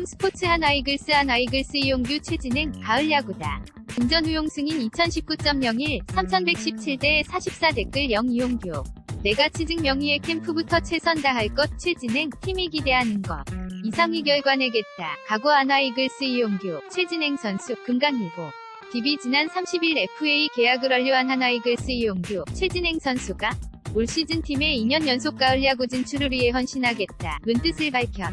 홈스포츠 한화이글스 한화이글스 이용규 최진행 가을 야구다. 금전 후용 승인 2019.01 3117대 44 댓글 0 이용규. 내가 취직 명의의 캠프부터 최선 다할 것 최진행 팀이 기대하는 것. 이상희 결과 내겠다. 과거 한화이글스 이용규 최진행 선수 금강일보. DB 지난 30일 FA 계약을 완료한 한화이글스 이용규 최진행 선수가 올 시즌 팀의 2년 연속 가을 야구 진출을 위해 헌신하겠다. 는 뜻을 밝혔.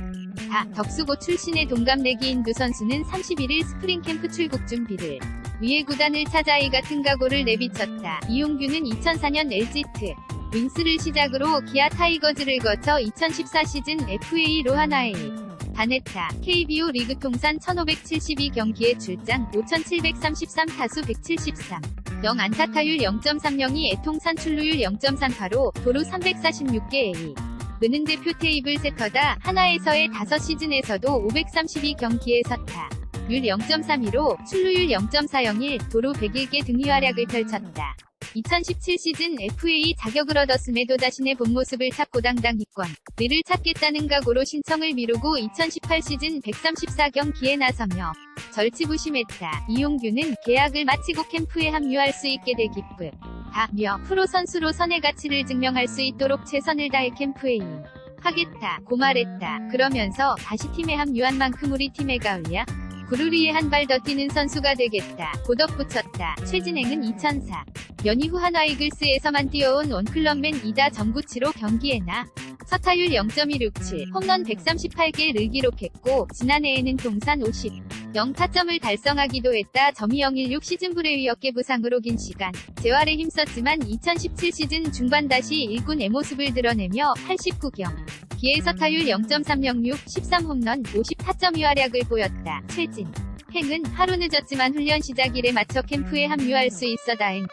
다 덕수고 출신의 동갑내기인 두 선수는 31일 스프링 캠프 출국 준비를 위해 구단을 찾아 이 같은 각오를 내비쳤다. 이용규는 2004년 LG트 윙스를 시작으로 기아 타이거즈를 거쳐 2014 시즌 FA로 하나에 반했다. KBO 리그 통산 1572경기에 출장 5733 타수 173. 0 안타 타율 0.30이 애통산 출루율 0.38로 도루 346개 A. 은은 대표 테이블 세터다 하나에서의 5시즌에서도 532경기에 서타. 율 0.32로 출루율 0.401, 도루 101개 등의 활약을 펼쳤다. 2017 시즌 FA 자격을 얻었음에도 자신의 본 모습을 찾고 당당 입권, 를 찾겠다는 각오로 신청을 미루고 2018 시즌 134경기에 나서며 절치부심했다. 이용규는 계약을 마치고 캠프에 합류할 수 있게 될 기쁨. 다며 프로 선수로 선의 가치를 증명할 수 있도록 최선을 다해 캠프에 임. 하겠다. 고 말했다. 그러면서 다시 팀에 합류한 만큼 우리 팀의 가을야. 구루리에 한 발 더 뛰는 선수가 되겠다. 고 덧붙였다. 최진행은 2004 연이후 한화이글스에서만 뛰어온 원클럽맨이다 전구치로 경기에나 서타율 0.167, 홈런 138개를 기록했고 지난해에는 통산 50, 0타점을 달성하기도 했다. 점이 016 시즌 불의 어깨 부상으로 긴 시간 재활에 힘썼지만 2017 시즌 중반 다시 1군의 모습을 드러내며 89경 기에 서 타율 0.306, 13홈런, 50타점 활약을 보였다. 최진 행은 하루 늦었지만 훈련 시작 일에 맞춰 캠프에 합류할 수 있어 다행히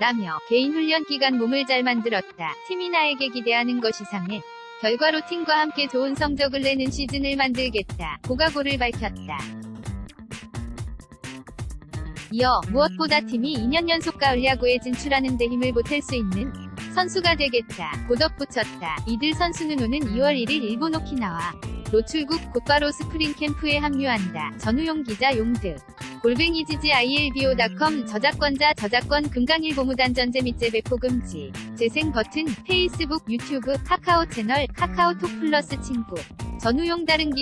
라며 개인 훈련 기간 몸을 잘 만들었다. 팀이 나에게 기대하는 것이 상해. 결과로 팀과 함께 좋은 성적을 내는 시즌을 만들겠다. 고가고를 밝혔다. 이어 무엇보다 팀이 2년 연속 가을 야구에 진출하는 데 힘을 보탤 수 있는 선수가 되겠다. 고덧 붙였다. 이들 선수는 오는 2월 1일 일본 오키나와 노출국 곧바로 스프링 캠프에 합류한다. 전우용 기자 용드. 골뱅이 지지 ilbo.com 저작권자 저작권 금강일 보무단 전제 및 재배 포 금지. 재생 버튼 페이스북 유튜브 카카오 채널 카카오톡 플러스 친구. 전우용 다른 기